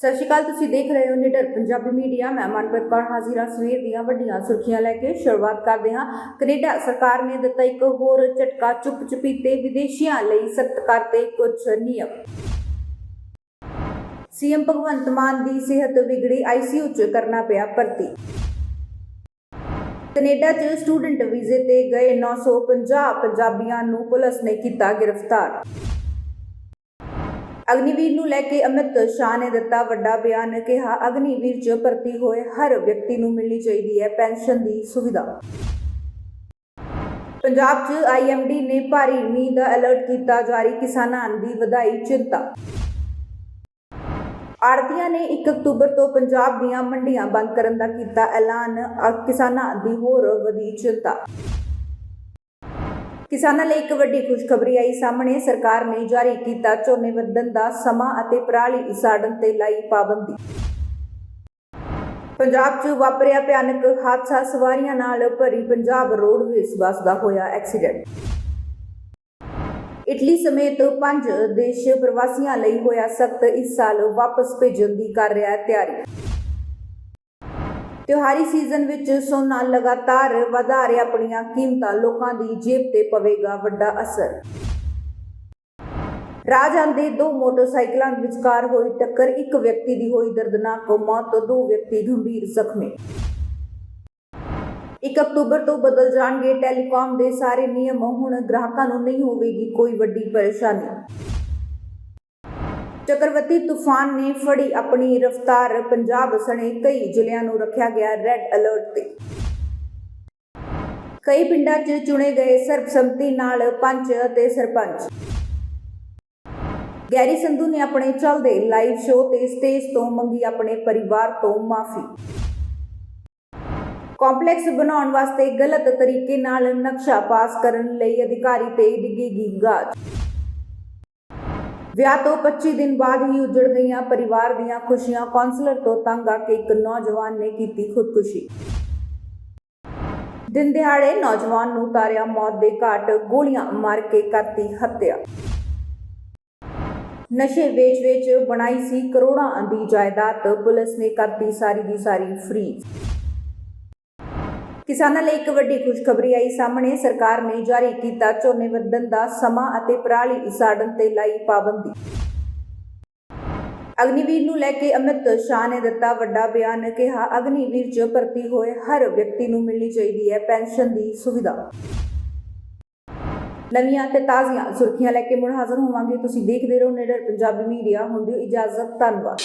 ਸਤਿ ਸ਼੍ਰੀ ਅਕਾਲ, ਤੁਸੀਂ ਦੇਖ ਰਹੇ ਹੋ ਨਿਡਰ ਪੰਜਾਬੀ ਮੀਡੀਆ। ਮੈਂ ਮਨਪ੍ਰੀਤ ਕੌਰ ਹਾਜ਼ਰ ਹਾਂ ਸਵੇਰ ਦੀਆਂ ਵੱਡੀਆਂ ਸੁਰਖੀਆਂ ਲੈ ਕੇ ਸ਼ੁਰੂਆਤ ਕਰਦੇ ਹਾਂ। ਕੈਨੇਡਾ ਸਰਕਾਰ ਨੇ ਦਿੱਤਾ ਇੱਕ ਹੋਰ ਝਟਕਾ ਚੁੱਪ ਚੁਪੀਤੇ ਵਿਦੇਸ਼ੀਆਂ ਲਈ ਸਖਤ ਕਰਤੇ ਕੁਝ ਨਿਯਮ। ਸੀਐਮ ਭਗਵੰਤ ਮਾਨ ਦੀ ਸਿਹਤ ਵਿਗੜੀ ਆਈਸੀਯੂ 'ਚ ਕਰਨਾ ਪਿਆ ਭਰਤੀ। ਕੈਨੇਡਾ 'ਚ ਸਟੂਡੈਂਟ ਵੀਜ਼ੇ ਤੇ ਗਏ 950 ਪੰਜਾਬੀਆਂ ਨੂੰ ਪੁਲਿਸ ਨੇ ਕੀਤਾ ਗ੍ਰਿਫਤਾਰ। ਅਗਨੀਵੀਰ ਨੂੰ ਲੈ ਕੇ ਅਮਿਤ ਸ਼ਾਹ ਨੇ ਦਿੱਤਾ ਵੱਡਾ ਬਿਆਨ, ਕਿਹਾ, ਅਗਨੀਵੀਰ 'ਚ ਭਰਤੀ ਹੋਏ ਹਰ ਵਿਅਕਤੀ ਨੂੰ ਮਿਲਣੀ ਚਾਹੀਦੀ ਹੈ ਪੈਨਸ਼ਨ ਦੀ ਸੁਵਿਧਾ। ਪੰਜਾਬ 'ਚ ਆਈਐਮਡੀ ਨੇ ਭਾਰੀ ਮੀਂਹ ਦਾ ਅਲਰਟ ਕੀਤਾ, ਜਾਰੀ ਕਿਸਾਨਾਂ ਦੀ ਵਧਾਈ ਚਿੰਤਾ। ਆੜਤੀਆਂ ਨੇ 1 ਅਕਤੂਬਰ ਤੋਂ ਪੰਜਾਬ ਦੀਆਂ ਮੰਡੀਆਂ ਬੰਦ ਕਰਨ ਦਾ ਕੀਤਾ ਐਲਾਨ ਕਿਸਾਨਾਂ ਦੀ ਹੋਰ ਵਧੀ ਚਿੰਤਾ। ਕਿਸਾਨਾਂ ਲਈ ਇੱਕ ਵੱਡੀ ਖੁਸ਼ਖਬਰੀ ਆਈ। ਸਾਹਮਣੇ ਸਰਕਾਰ ਨੇ ਜਾਰੀ ਕੀਤਾ ਝੋਨੇ ਵੱਢਣ ਦਾ ਸਮਾਂ ਅਤੇ ਪਰਾਲੀ ਸਾੜਨ ਤੇ ਲਾਈ ਪਾਬੰਦੀ। ਪੰਜਾਬ 'ਚ ਵਾਪਰਿਆ ਭਿਆਨਕ ਹਾਦਸਾ ਸਵਾਰੀਆਂ ਨਾਲ ਭਰੀ ਪੰਜਾਬ ਰੋਡਵੇਜ਼ ਬੱਸ ਦਾ ਹੋਇਆ ਐਕਸੀਡੈਂਟ। ਇਟਲੀ ਸਮੇਤ ਪੰਜ ਦੇਸ਼ ਪ੍ਰਵਾਸੀਆਂ ਲਈ ਹੋਇਆ ਸਖਤ ਇਸ ਸਾਲ ਵਾਪਸ ਭੇਜਣ ਦੀ ਕਰ ਰਿਹਾ ਤਿਆਰੀ। ਤਿਉਹਾਰੀ ਸੀਜ਼ਨ ਵਿੱਚ ਸੋਨਾ ਲਗਾਤਾਰ ਵਧਾ ਰਿਹਾ, ਆਪਣੀਆਂ ਕੀਮਤਾਂ ਲੋਕਾਂ ਦੀ ਜੇਬ ਤੇ ਪਵੇਗਾ ਵੱਡਾ ਅਸਰ। ਰਾਜਾਂ ਦੇ ਦੋ ਮੋਟਰਸਾਈਕਲਾਂ ਵਿਚਕਾਰ ਹੋਈ ਟੱਕਰ, ਇੱਕ ਵਿਅਕਤੀ ਦੀ ਹੋਈ ਦਰਦਨਾਕ ਮੌਤ, ਦੋ ਵਿਅਕਤੀ ਗੰਭੀਰ ਜ਼ਖਮੀ। 1 ਅਕਤੂਬਰ ਤੋਂ ਬਦਲ ਜਾਣਗੇ ਟੈਲੀਕਾਮ ਦੇ ਸਾਰੇ ਨਿਯਮ, ਹੁਣ ਗ੍ਰਾਹਕਾਂ ਨੂੰ ਨਹੀਂ ਹੋਵੇਗੀ ਕੋਈ ਵੱਡੀ ਪਰੇਸ਼ਾਨੀ। ਚੱਕਰਵਤੀ ਤੂਫਾਨ ਨੇ ਫੜੀ ਆਪਣੀ ਰਫ਼ਤਾਰ। ਪੰਜਾਬ ਸਣੇ ਕਈ ਜ਼ਿਲ੍ਹਿਆਂ ਨੂੰ ਰੱਖਿਆ ਗਿਆ ਰੈੱਡ ਅਲਰਟ ਤੇ। ਕਈ ਪਿੰਡਾਂ 'ਚ ਚੁਣੇ ਗਏ ਸਰਬਸੰਮਤੀ ਨਾਲ ਪੰਚ ਅਤੇ ਸਰਪੰਚ। ਗੈਰੀ ਸੰਧੂ ਨੇ ਆਪਣੇ ਚੱਲਦੇ ਲਾਈਵ ਸ਼ੋਅ ਤੇ ਸਟੇਜ ਤੋਂ ਮੰਗੀ ਆਪਣੇ ਪਰਿਵਾਰ ਤੋਂ ਮਾਫੀ। ਕੰਪਲੈਕਸ ਬਣਾਉਣ ਵਾਸਤੇ ਗਲਤ ਤਰੀਕੇ ਨਾਲ ਨਕਸ਼ਾ ਪਾਸ ਕਰਨ ਲਈ ਅਧਿਕਾਰੀ ਤੇ ਡਿੱਗੇਗੀ ਗਾਜ। ਵਿਆਹ ਤੋਂ 25 ਦਿਨ ਬਾਅਦ ਹੀ ਉਜੜ ਗਈਆਂ ਪਰਿਵਾਰ ਦੀਆਂ ਖੁਸ਼ੀਆਂ। ਕਾਉਂਸਲਰ ਤੋਂ ਤੰਗ ਆ ਕੇ ਇੱਕ ਨੌਜਵਾਨ ਨੇ ਕੀਤੀ ਖੁਦਕੁਸ਼ੀ। ਦਿਨ ਦਿਹਾੜੇ ਨੌਜਵਾਨ ਨੂੰ ਤਾਰਿਆ ਮੌਤ ਦੇ ਘਾਟ ਗੋਲੀਆਂ ਮਾਰ ਕੇ ਕਰਤੀ ਹੱਤਿਆ। ਨਸ਼ੇ ਵੇਚ-ਵੇਚ ਬਣਾਈ ਸੀ ਕਰੋੜਾਂ ਦੀ ਜਾਇਦਾਦ। ਪੁਲਿਸ ਨੇ ਕਰਤੀ ਸਾਰੀ ਦੀ ਸਾਰੀ ਫ੍ਰੀਜ਼। ਕਿਸਾਨਾਂ ਲਈ ਇੱਕ ਵੱਡੀ ਖੁਸ਼ਖਬਰੀ ਆਈ। ਸਾਹਮਣੇ ਸਰਕਾਰ ਨੇ ਜਾਰੀ ਕੀਤਾ ਝੋਨੇ ਵੱਢਣ ਦਾ ਸਮਾਂ ਅਤੇ ਪਰਾਲੀ ਸਾੜਨ ਤੇ ਲਾਈ ਪਾਬੰਦੀ। ਅਗਨੀਵੀਰ ਨੂੰ ਲੈ ਕੇ ਅਮਿਤ ਸ਼ਾਹ ਨੇ ਦਿੱਤਾ ਵੱਡਾ ਬਿਆਨ, ਕਿਹਾ, ਅਗਨੀਵੀਰ 'ਚ ਭਰਤੀ ਹੋਏ ਹਰ ਵਿਅਕਤੀ ਨੂੰ ਮਿਲਣੀ ਚਾਹੀਦੀ ਹੈ, ਪੈਨਸ਼ਨ ਦੀ ਸੁਵਿਧਾ। ਨਵੀਆਂ ਤੇ ਤਾਜ਼ੀਆਂ ਸੁਰਖੀਆਂ ਲੈ ਕੇ ਮੁੜ ਹਾਜ਼ਰ ਹੋਵਾਂਗੇ। ਤੁਸੀਂ ਦੇਖਦੇ ਰਹੋ ਨਿਡਰ ਪੰਜਾਬੀ ਮੀਡੀਆ। ਹੁੰਦੀ ਇਜਾਜ਼ਤ। ਧੰਨਵਾਦ।